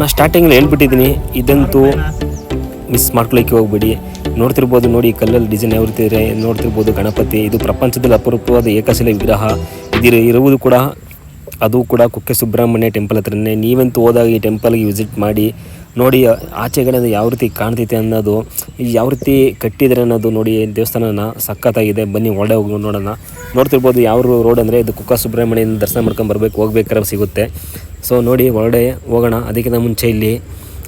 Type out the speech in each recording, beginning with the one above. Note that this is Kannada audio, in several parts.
ನಾ ಸ್ಟಾರ್ಟಿಂಗಲ್ಲಿ ಹೇಳ್ಬಿಟ್ಟಿದ್ದೀನಿ, ಇದಂತೂ ಮಿಸ್ ಮಾಡ್ಕೊಳಕ್ಕೆ ಹೋಗ್ಬೇಡಿ. ನೋಡ್ತಿರ್ಬೋದು ನೋಡಿ ಕಲ್ಲಲ್ಲಿ ಡಿಸೈನ್ ಯಾವ ರೀತಿ ಇದೆ, ನೋಡ್ತಿರ್ಬೋದು ಗಣಪತಿ, ಇದು ಪ್ರಪಂಚದಲ್ಲಿ ಅಪರೂಪವಾದ ಏಕಶಿಲೆ ವಿಗ್ರಹ. ಇದಿರ, ಇರುವುದು ಕೂಡ, ಅದು ಕೂಡ ಕುಕ್ಕೆ ಸುಬ್ರಹ್ಮಣ್ಯ ಟೆಂಪಲ್ ಹತ್ರನೇ. ನೀವಂತೂ ಹೋದಾಗ ಈ ಟೆಂಪಲ್ಗೆ ವಿಸಿಟ್ ಮಾಡಿ, ನೋಡಿ ಆಚೆಗಡೆ ಅದು ಯಾವ ರೀತಿ ಕಾಣ್ತೈತೆ ಅನ್ನೋದು ಯಾವ ರೀತಿ ಕಟ್ಟಿದರೆ ಅನ್ನೋದು ನೋಡಿ, ದೇವಸ್ಥಾನನ ಸಖತ್ತಾಗಿದೆ. ಬನ್ನಿ ಒಳ್ಳೆ ಹೋಗಿ ನೋಡೋಣ. ನೋಡ್ತಿರ್ಬೋದು ಯಾವ ರೋಡ್ ಅಂದರೆ, ಇದು ಕುಕ್ಕ ಸುಬ್ರಹ್ಮಣ್ಯನ ದರ್ಶನ ಮಾಡ್ಕೊಂಡು ಬರ್ಬೇಕು, ಹೋಗ್ಬೇಕಾದ್ರೆ ಸಿಗುತ್ತೆ. ಸೊ ನೋಡಿ ಒಳಗಡೆ ಹೋಗೋಣ. ಅದಕ್ಕಿಂತ ಮುಂಚೆ ಇಲ್ಲಿ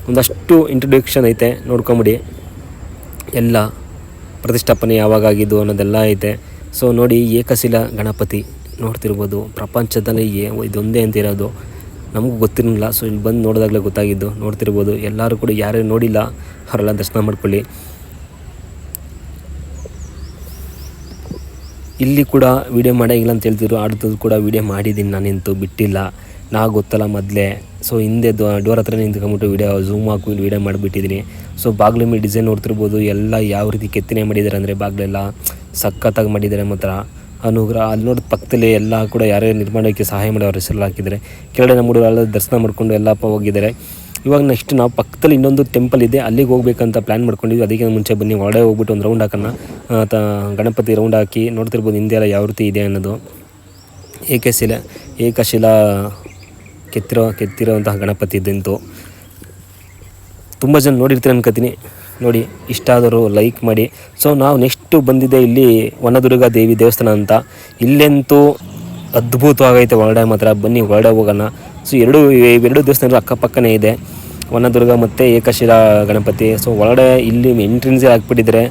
ಒಂದಷ್ಟು ಇಂಟ್ರೊಡಕ್ಷನ್ ಐತೆ. ನೋಡ್ಕೊಂಬಿಡಿ. ಎಲ್ಲ ಪ್ರತಿಷ್ಠಾಪನೆ ಯಾವಾಗ ಆಗಿದ್ದು ಅನ್ನೋದೆಲ್ಲ ಐತೆ. ಸೊ ನೋಡಿ, ಏಕಶಿಲ ಗಣಪತಿ ನೋಡ್ತಿರ್ಬೋದು. ಪ್ರಪಂಚದಲ್ಲಿ ಏ- ಇದೊಂದೇ ಅಂತ ಇರೋದು. ನಮಗೂ ಗೊತ್ತಿರಲಿಲ್ಲ. ಸೊ ಇಲ್ಲಿ ಬಂದು ನೋಡಿದಾಗಲೇ ಗೊತ್ತಾಗಿದ್ದು. ನೋಡ್ತಿರ್ಬೋದು. ಎಲ್ಲರೂ ಕೂಡ ಯಾರು ನೋಡಿಲ್ಲ, ಅವರೆಲ್ಲ ದರ್ಶನ ಮಾಡ್ಕೊಳ್ಳಿ. ಇಲ್ಲಿ ಕೂಡ ವೀಡಿಯೋ ಮಾಡಂಗಿಲ್ಲ ಅಂತ ಹೇಳ್ತಿದ್ರು. ಆಡ್ತದ್ದು ಕೂಡ ವೀಡಿಯೋ ಮಾಡಿದ್ದೀನಿ. ನಾನಿಂತು ಬಿಟ್ಟಿಲ್ಲ. ನಾ ಗೊತ್ತಲ್ಲ ಮೊದಲೇ. ಸೊ ಹಿಂದೆ ಡೋರ್ ಹತ್ರ ನಿಂತ್ಕೊಂಬಿಟ್ಟು ವೀಡಿಯೋ ಝೂಮ್ ಹಾಕಿ ವೀಡಿಯೋ ಮಾಡಿಬಿಟ್ಟಿದ್ದೀನಿ ಸೊ ಬಾಗಿಲು ಮೇಲೆ ಡಿಸೈನ್ ನೋಡ್ತಿರ್ಬೋದು, ಎಲ್ಲ ಯಾವ ರೀತಿ ಕೆತ್ತನೆ ಮಾಡಿದ್ದಾರೆ ಅಂದರೆ ಬಾಗಿಲೆಲ್ಲ ಸಖತ್ತಾಗಿ ಮಾಡಿದ್ದಾರೆ ಮಾತ್ರ. ಅನುಗ್ರಹ, ಅಲ್ಲಿ ನೋಡಿದ ಪಕ್ಕದಲ್ಲಿ ಎಲ್ಲ ಕೂಡ ಯಾರ್ಯಾರು ನಿರ್ಮಾಣಕ್ಕೆ ಸಹಾಯ ಮಾಡಿ ಅವ್ರ ಹೆಸರು ಹಾಕಿದ್ದಾರೆ ಕೆಳಗಡೆ ನಮ್ಮ ಹುಡುಗರು ಎಲ್ಲ ದರ್ಶನ ಮಾಡ್ಕೊಂಡು ಎಲ್ಲಪ್ಪ ಹೋಗಿದ್ದಾರೆ ಇವಾಗ ನೆಕ್ಸ್ಟ್ ನಾವು ಪಕ್ಕದಲ್ಲಿ ಇನ್ನೊಂದು ಟೆಂಪಲ್ ಇದೆ, ಅಲ್ಲಿಗೆ ಹೋಗ್ಬೇಕಂತ ಪ್ಲ್ಯಾನ್ ಮಾಡ್ಕೊಂಡಿದ್ವಿ. ಅದಕ್ಕೆ ಮುಂಚೆ ಬನ್ನಿ, ಒಳಗಡೆ ಹೋಗ್ಬಿಟ್ಟು ಒಂದು ರೌಂಡ್ ಹಾಕೋಣ. ತ, ಗಣಪತಿ ರೌಂಡ್ ಹಾಕಿ, ನೋಡ್ತಿರ್ಬೋದು ಹಿಂದೆ ಎಲ್ಲ ಯಾವ ರೀತಿ ಇದೆ ಅನ್ನೋದು. ಏಕಶಿಲೆ, ಏಕಶಿಲಾ ಕೆತ್ತಿರೋ ಕೆತ್ತಿರೋಂತಹ ಗಣಪತಿ ಇದ್ದಂತು. ತುಂಬ ಜನ ನೋಡಿರ್ತೀರ ಅನ್ಕೋತೀನಿ. ನೋಡಿ ಇಷ್ಟ ಆದರೂ ಲೈಕ್ ಮಾಡಿ. ಸೊ ನಾವು ನೆಕ್ಸ್ಟು ಬಂದಿದೆ ಇಲ್ಲಿ ವನದುರ್ಗ ದೇವಿ ದೇವಸ್ಥಾನ ಅಂತ. ಇಲ್ಲೆಂತೂ ಅದ್ಭುತವಾಗೈತೆ ಒಳಗಡೆ ಮಾತ್ರ. ಬನ್ನಿ ಒಳಗಡೆ ಹೋಗೋಣ. ಸೊ ಎರಡು ಎರಡು ದೇವಸ್ಥಾನಗಳು ಅಕ್ಕಪಕ್ಕನೇ ಇದೆ. ವನದುರ್ಗ ಮತ್ತು ಏಕಶಿಲಾ ಗಣಪತಿ. ಸೊ ಒಳಗಡೆ ಇಲ್ಲಿ ಎಂಟ್ರೆನ್ಸೇ ಹಾಕ್ಬಿಟ್ಟಿದ್ರೆ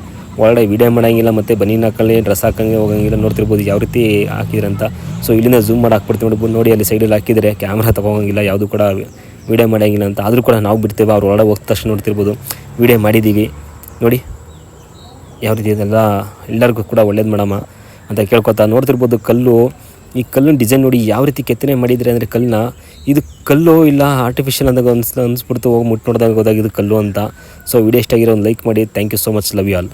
ಒಳಗಡೆ ವಿಡಿಯೋ ಮಾಡೋಂಗಿಲ್ಲ, ಮತ್ತು ಬನ್ನಿ ಹಾಕೊಳ್ಳಿ ಡ್ರೆಸ್ ಹಾಕೋಂಗೆ ಹೋಗಂಗಿಲ್ಲ, ನೋಡ್ತಿರ್ಬೋದು ಯಾವ ರೀತಿ ಹಾಕಿದ್ರಂತ. ಸೊ ಇಲ್ಲಿಂದ ಝೂಮ್ ಮಾಡಿ ಹಾಕ್ಬಿಡ್ತೀವಿ ನೋಡಿ ನೋಡಿ, ಅಲ್ಲಿ ಸೈಡಲ್ಲಿ ಹಾಕಿದರೆ ಕ್ಯಾಮ್ರಾ ತಗೋಂಗಿಲ್ಲ, ಯಾವುದು ಕೂಡ ವಿಡಿಯೋ ಮಾಡೋಂಗಿಲ್ಲ ಅಂತ. ಆದರೂ ಕೂಡ ನಾವು ಬಿಡ್ತೇವೆ, ಅವ್ರು ಒಳಗೆ ಹೋದ ತಕ್ಷಣ ನೋಡ್ತಿರ್ಬೋದು. ವೀಡಿಯೋ ಮಾಡಿದ್ದೀವಿ ನೋಡಿ, ಯಾವ ರೀತಿ ಇದೆಲ್ಲ, ಎಲ್ಲರಿಗೂ ಕೂಡ ಒಳ್ಳೇದು ಮಾಡಮ್ಮ ಅಂತ ಕೇಳ್ಕೊತಾ ನೋಡ್ತಿರ್ಬೋದು ಕಲ್ಲು. ಈ ಕಲ್ಲಿನ ಡಿಸೈನ್ ನೋಡಿ, ಯಾವ ರೀತಿ ಕೆತ್ತನೆ ಮಾಡಿದರೆ ಅಂದರೆ ಕಲ್ಲನ್ನ ಇದು ಕಲ್ಲು ಇಲ್ಲ ಆರ್ಟಿಫಿಷಿಯಲ್ ಅಂದಾಗ ಅನ್ಸ್, ಅನ್ಸ್ಬಿಡ್ತು, ಹೋಗಿ ಮುಟ್ಟು ನೋಡಿದಾಗ ಹೋದಾಗ ಇದು ಕಲ್ಲು ಅಂತ. ಸೊ ವಿಡಿಯೋ ಇಷ್ಟ ಆಗಿರೋ ಒಂದು ಲೈಕ್ ಮಾಡಿ. Thank you so much love you all